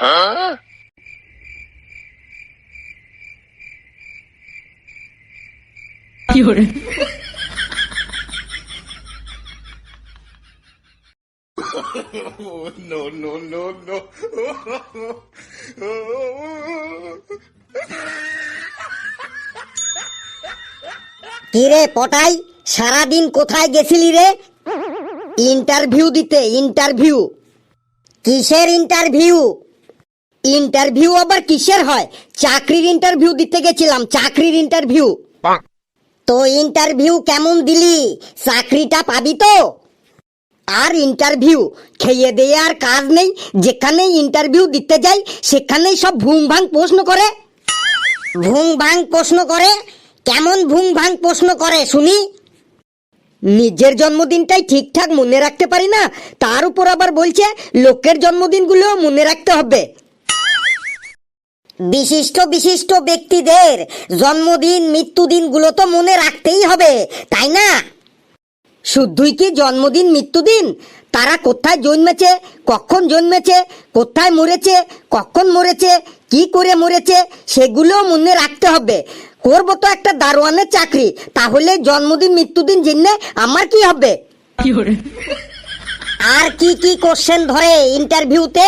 no, no, no, no. কিরে পটাই সারাদিন কোথায় গেছিলি রে? ইন্টারভিউ দিতে ইন্টারভিউ। কিসের ইন্টারভিউ? ইন্টারভিউ আবার কিসের হয়? চাকরির ইন্টারভিউ দিতে গেছিলাম চাকরির ইন্টারভিউ তো ইন্টারভিউ কেমন দিলি? চাকরিটা পাবি তো? আর ইন্টারভিউ খেয়ে দিয়ে আর কাজ নেই যেখানে ইন্টারভিউ দিতে যাই সেখানেই সব ভুং ভাং প্রশ্ন করে। ভুং ভাং প্রশ্ন করে? কেমন ভুং ভাং প্রশ্ন করে শুনি? নিজের জন্মদিনটাই ঠিকঠাক মনে রাখতে পারি না তার উপর আবার বলছে লোকের জন্মদিনগুলোও মনে রাখতে হবে। বিশিষ্ট বিশিষ্ট ব্যক্তিদের জন্মদিন মৃত্যুদিনগুলো তো মনে রাখতেই হবে তাই না? শুধুই কি জন্মদিন মৃত্যুদিন? তারা কোথায় জন্মেছে কখন জন্মেছে কোথায় মরেছে কখন মরেছে কি করে মরেছে সেগুলো মনে রাখতে হবে। করব তো একটা দারোয়ানের চাকরি তাহলে জন্মদিন মৃত্যুদিন জেনে আমার কি হবে? আর কি কি কোশ্চেন ধরে ইন্টারভিউতে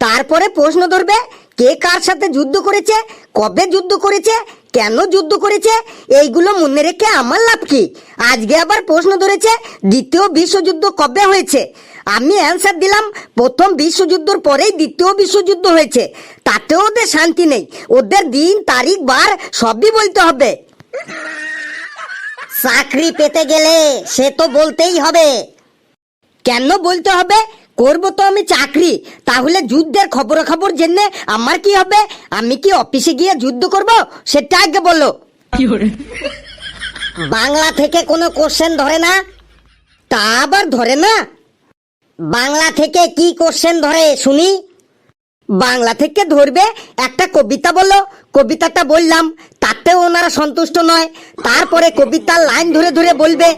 তারপরে প্রশ্ন ধরবে কে কার সাথে যুদ্ধ করেছে, কবে যুদ্ধ করেছে, কেন যুদ্ধ করেছে, এইগুলো মনে রেখে আমার লাভ কি? আজকে আবার প্রশ্ন ধরেছে, দ্বিতীয় বিশ্বযুদ্ধ কবে হয়েছে? আমি অ্যান্সার দিলাম, প্রথম বিশ্বযুদ্ধর পরেই দ্বিতীয় বিশ্বযুদ্ধ হয়েছে। তাতেও ওদের শান্তি নেই। ওদের দিন, তারিখ, বার, সবই বলতে হবে। চাকরি পেতে গেলে সে তো বলতেই হবে। কেন বলতে হবে? করব তো আমি চাকরি। তাহলে যুদ্ধের খবর খবর জেনে আমার কি হবে? আমি কি অফিসে গিয়ে যুদ্ধ করব? সেটা আগে বলো। বাংলা? থেকে কোনো কোশ্চেন ধরে না? তা আবার ধরে না? বাংলা থেকে কি কোশ্চেন ধরে শুনি? বাংলা থেকে ধরবে একটা কবিতা বলো। কবিতাটা বললাম, তাতেও ওনারা সন্তুষ্ট নয়। তারপরে কবিতার লাইন ধরে ধরে বলবে,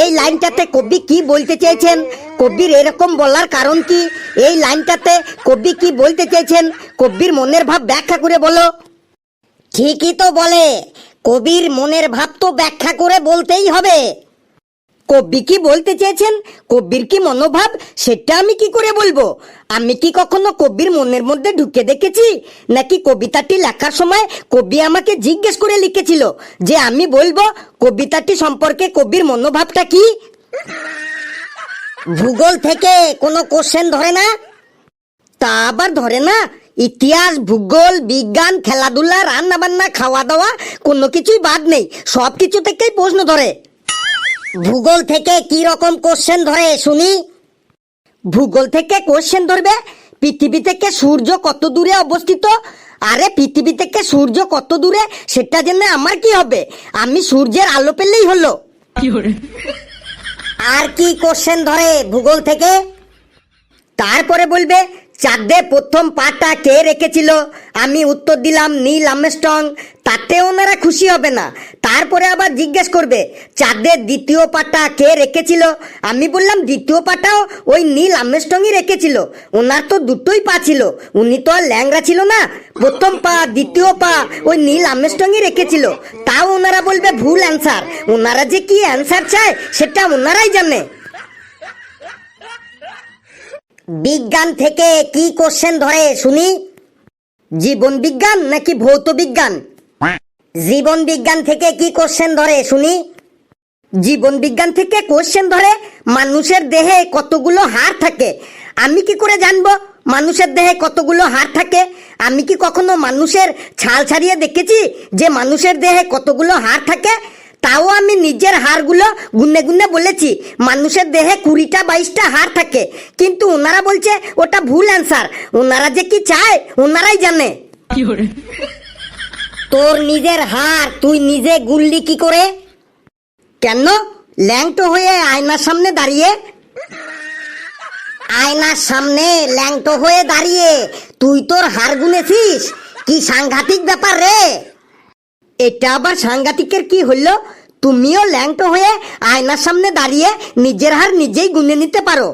এই লাইনটাতে কবি কি বলতে চেয়েছেন? কবির এরকম বলার কারণ কি? এই লাইনটাতে কবি কি বলতে চেয়েছেন? কবির মনের ভাব ব্যাখ্যা করে বলো। ঠিকই তো বলে, কবির মনের ভাব তো ব্যাখ্যা করে বলতেই হবে। কবি কি বলতে চেয়েছেন? কবির কি মনোভাব? সেটা আমি কি করে বলব? আমি কি কখনো কবির মনের মধ্যে ঢুকে দেখেছি? নাকি কবিতাটি লেখার সময় কবি আমাকে জিজ্ঞেস করে লিখেছিল যে আমি বলব কবিতাটি সম্পর্কে কবির মনোভাবটা কি? ভূগোল থেকে কোনো কোশ্চেন ধরে না? তা আবার ধরে না? ইতিহাস, ভূগোল, বিজ্ঞান, খেলাধুলা রান্না বান্না খাওয়া দাওয়া কোনো কিছুই বাদ নেই। সব কিছু থেকেই প্রশ্ন ধরে। ভূগোল থেকে কি রকম কোশ্চেন ধরে শুনি? ভূগোল থেকে কোশ্চেন ধরবে পৃথিবী থেকে সূর্য কত দূরে অবস্থিত? আরে পৃথিবী থেকে সূর্য কত দূরে সেটা জেনে আমার কি হবে? আমি সূর্যের আলো পেলেই হলো। আর কি কোশ্চেন ধরে ভূগোল থেকে? তারপরে বলবে চাঁদে প্রথম পাটা কে রেখেছিল? আমি উত্তর দিলাম নীল আমস্ট্রং তাতে ওনারা খুশি হবে না। তারপরে আবার জিজ্ঞেস করবে চাঁদের দ্বিতীয় পাটা কে রেখেছিল? আমি বললাম, দ্বিতীয় পাটাও ওই নীল আমস্ট্রংই রেখেছিল। ওনার তো দুটোই পা ছিল। উনি তো আর ল্যাংরা ছিল না। প্রথম পা, দ্বিতীয় পা ওই নীল আমস্ট্রংই রেখেছিল। তাও ওনারা বলবে ভুল অ্যান্সার। ওনারা যে কি অ্যান্সার চায়, সেটা ওনারাই জানে। বিজ্ঞান থেকে কি কোশ্চেন ধরে, শুনি? জীবন বিজ্ঞান নাকি ভৌত বিজ্ঞান? জীবন বিজ্ঞান থেকে কি কোশ্চেন ধরে, শুনি? জীবন বিজ্ঞান থেকে কোশ্চেন ধরে, মানুষের দেহে কতগুলো হাড় থাকে? আমি কি করে জানব মানুষের দেহে কতগুলো হাড় থাকে? আমি কি কখনো মানুষের ছাল ছাড়িয়ে দেখেছি যে মানুষের দেহে কতগুলো হাড় থাকে? তাও আমি নিজের হাড়গুলো গুনে গুনে বলেছি মানুষের দেহে কুড়িটা বাইশটা হাড় থাকে। কিন্তু ওনারা বলছে ওটা ভুল অ্যান্সার ওনারা যে কি চায় ওনারাই জানে। তোর নিজের হাড় তুই নিজে গুললি কি করে? কেন? ল্যাংটো হয়ে আয়নার সামনে দাঁড়িয়ে। আয়নার সামনে ল্যাংটো হয়ে দাঁড়িয়ে। তুই তোর হাড় গুনেছিস? কি সাংঘাতিক ব্যাপার রে? এটা আবার সাংঘাতিকের কি হলো তুমিও ল্যাংটো হয়ে আয়নার সামনে দাঁড়িয়ে নিজের হার নিজেই গুনে নিতে পারো।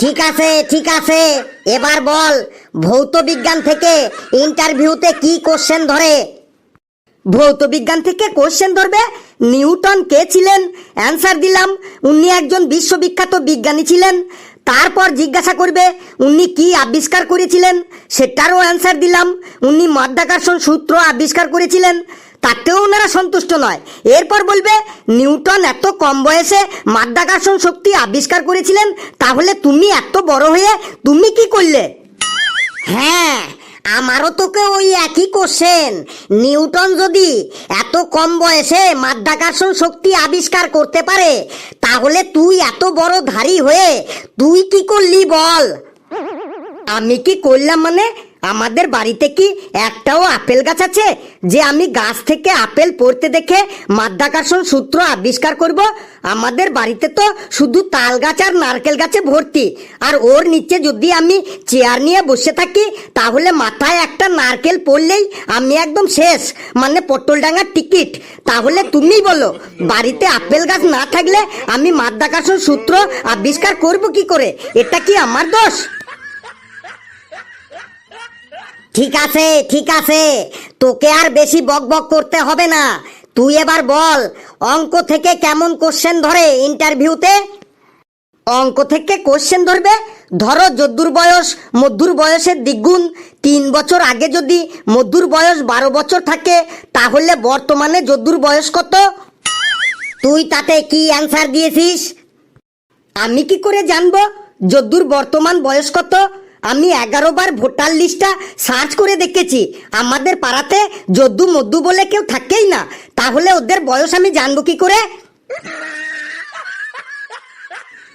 ঠিক আছে ঠিক আছে। এবার বল, ভৌত বিজ্ঞান থেকে ইন্টারভিউতে কি কোশ্চেন ধরে? ভৌত বিজ্ঞান থেকে কোশ্চেন ধরবে, নিউটন কে ছিলেন? অ্যান্সার দিলাম, উনি একজন বিশ্ববিখ্যাত বিজ্ঞানী ছিলেন। তারপর জিজ্ঞাসা করবে, উনি কি আবিষ্কার করেছিলেন? সেটারও অ্যান্সার দিলাম, উনি মাধ্যাকর্ষণ সূত্র আবিষ্কার করেছিলেন, তাতেও ওনারা সন্তুষ্ট নয়। এরপর বলবে, নিউটন এত কম বয়সে মাধ্যাকর্ষণ শক্তি আবিষ্কার করেছিলেন, তাহলে তুমি এত বড় হয়ে তুমি কি করলে? হ্যাঁ আমারও তোকে ওই একই কোশ্চেন নিউটন যদি এত কম বয়সে মাধ্যাকর্ষণ শক্তি আবিষ্কার করতে পারে, তাহলে তুই এত বড় ধারী হয়ে তুই কি করলি বল? আমি কি করলাম মানে? আমাদের বাড়িতে কি একটাও আপেল গাছ আছে? যে আমি গাছ থেকে আপেল পড়তে দেখে মাধ্যাকর্ষণ সূত্র আবিষ্কার করব? আমাদের বাড়িতে তো শুধু তাল গাছ আর নারকেল গাছে ভর্তি। আর ওর নিচে যদি আমি চেয়ার নিয়ে বসে থাকি, তাহলে মাথায় একটা নারকেল পড়লেই আমি একদম শেষ। মানে পটল ডাঙার টিকিট। তাহলে তুমি বলো, বাড়িতে আপেল গাছ না থাকলে আমি মাধ্যাকর্ষণ সূত্র আবিষ্কার করব কি করে? এটা কি আমার দোষ? ঠিক আছে ঠিক আছে। তোকে আর বেশি বক বক করতে হবে না। তুই এবার বল, অঙ্ক থেকে কেমন কোশ্চেন ধরে ইন্টারভিউতে অঙ্ক থেকে কোশ্চেন ধরবে? ধরো যদ্দুর বয়স মধ্যুর বয়সের দ্বিগুণ। তিন বছর আগে যদি মধ্যুর বয়স বারো বছর থাকে, তাহলে বর্তমানে যদ্দুর বয়স কত? তুই তাতে কি অ্যান্সার দিয়েছিস? আমি কি করে জানব? যদ্দুর বর্তমান বয়স কত? আমি এগারো বার ভোটার লিস্টটা সার্চ করে দেখেছি। আমাদের পাড়াতে যদ্দু মদ্দু বলে কেউ থাকেই না। তাহলে ওদের বয়স আমি জানব কি করে?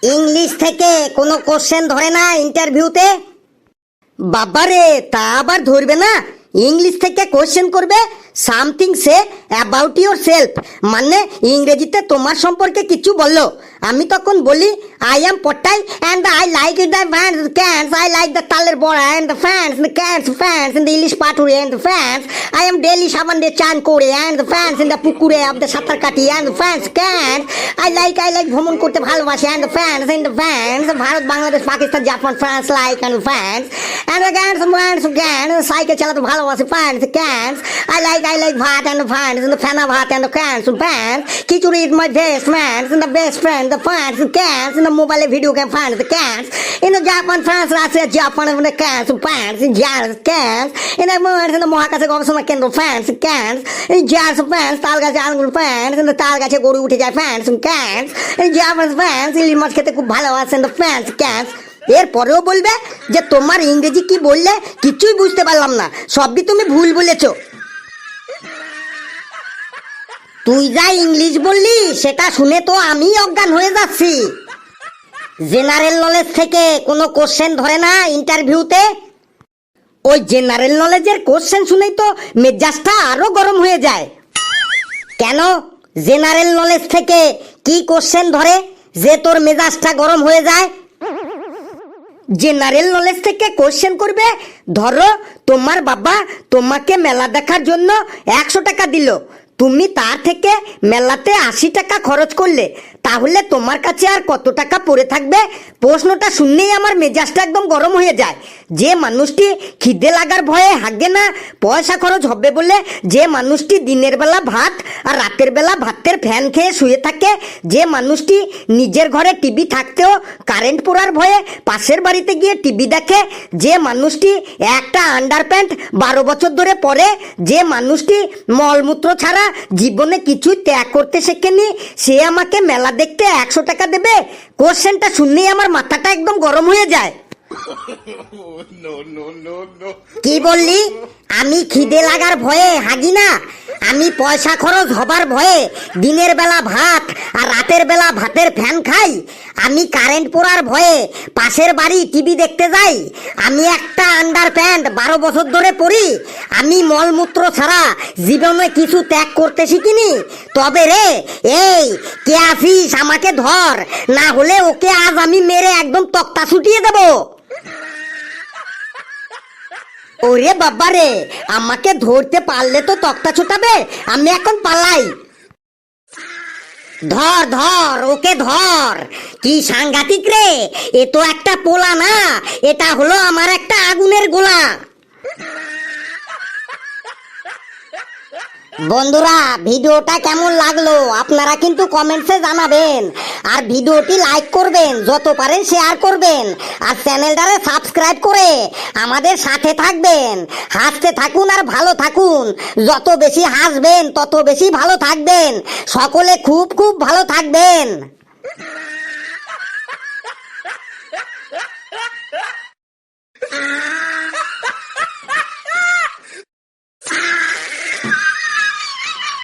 ইংলিশ থেকে কোনো কোশ্চেন ধরে না ইন্টারভিউতে? বাবারে, তা আবার ধরবে না? ইংলিশ থেকে কোশ্চেন করবে, something say about your self মানে ইংরেজিতে তোমার সম্পর্কে কিছু বলল আমি তখন বলি I am পটাই and I like the fans cans I like the তালের বড়া and the fans the cans fans in the ilish paturi and the fans I am daily সাবান দিয়ে চান করে and the fans in the পুকুরে of the সাঁতার কাটি and the fans cans I like I like ভ্রমণ করতে ভালোবাসি and the fans in the fans Bharat Bangladesh Pakistan Japan France like and fans and the cans fans cans cycle চালাতে ভালোবাসি fans cans I like I like bhat and fans in the ফ্যানা bhat and the cans fans khichuri is my best fans in the best friend the fans cans in the মোবাইলে video game fans the cans in the Japan France Russia Japan in the cans fans in jars cans in the Mars in the মহাকাশে গবেষণা কেন্দ্র fans cans in jars fans তাল গাছে আঙুল fans in the তাল গাছে গরু উঠে যায় fans cans in Japan fans ইলিশ মাছ খেতে খুব ভালোবাসেন দ্য ফ্যান্স ক্যান্স এরপরেও বলবে যে তোমার ইংরেজি কি বললে? কিছুই বুঝতে পারলাম না। সবই তুমি ভুল বলেছ। তুই যা ইংলিশ বললি, সেটা শুনে তো আমি অজ্ঞান হয়ে যাচ্ছি। জেনারেল নলেজ থেকে কোনো কোশ্চেন ধরে না ইন্টারভিউতে ওই জেনারেল নলেজের কোশ্চেন শুনেই তো মেজাজটা আরও গরম হয়ে যায়। কেন? জেনারেল নলেজ থেকে কি কোশ্চেন ধরে যে তোর মেজাজটা গরম হয়ে যায়? জেনারেল নলেজ থেকে কোশ্চেন করবে, ধরো তোমার বাবা তোমাকে মেলা দেখার জন্য একশো টাকা দিল। তুমি তার থেকে মেলাতে আশি টাকা খরচ করলে। তাহলে তোমার কাছে আর কত টাকা পড়ে থাকবে? প্রশ্নটা শুনলেই আমার মেজাজটা একদম গরম হয়ে যায়। যে মানুষটি খিদে লাগার ভয়ে হাগে না, পয়সা খরচ হবে বলে যে মানুষটি দিনের বেলা ভাত আর রাতের বেলা ভাতের ফ্যান খেয়ে শুয়ে থাকে, যে মানুষটি নিজের ঘরে টিভি থাকতেও কারেন্ট পোড়ার ভয়ে পাশের বাড়িতে গিয়ে টিভি দেখে, যে মানুষটি একটা আন্ডার প্যান্ট বারো বছর ধরে পরে, যে মানুষটি মলমূত্র ছাড়া জীবনে কিছুই ত্যাগ করতে শেখেনি, সে আমাকে মেলা দেখতে একশো টাকা দেবে কোশ্চেনটা শুনলেই আমার মাথাটা একদম গরম হয়ে যায়. কি বললি? আমি খিদে লাগার ভয়ে হাগি না আমি পয়সা খরচ হবার ভয়ে দিনের বেলা ভাত আর রাতের বেলা ভাতের ফ্যান খাই। আমি কারেন্ট পোড়ার ভয়ে পাশের বাড়ি টিভি দেখতে যাই। আমি একটা আন্ডার প্যান্ট বারো বছর ধরে পরি আমি মলমূত্র ছাড়া জীবনে কিছু ত্যাগ করতে শিখিনি। তবে রে, এই, কে আসিস আমাকে ধর, না হলে ওকে আজ আমি মেরে একদম তক্তা ছুটিয়ে দেবো। ওরে বাবা রে, আমাকে ধরতে পারলে তো তক্তা ছোটাবে, আমি এখন পালাই। ধর ধর, ওকে ধর। কি সাংঘাতিক রে, এ তো একটা পোলা না এটা হলো আমার একটা আগুনের গোলা। বন্ধুরা, ভিডিওটা কেমন লাগল? আপনারা কিন্তু কমেন্টসে জানাবেন। আর ভিডিওটি লাইক করবেন, যত পারেন শেয়ার করবেন। আর চ্যানেলটারে সাবস্ক্রাইব করে আমাদের সাথে থাকবেন। হাসতে থাকুন আর ভালো থাকুন। যত বেশি হাসবেন, তত বেশি ভালো থাকবেন। সকলে খুব খুব ভালো থাকবেন। Ah!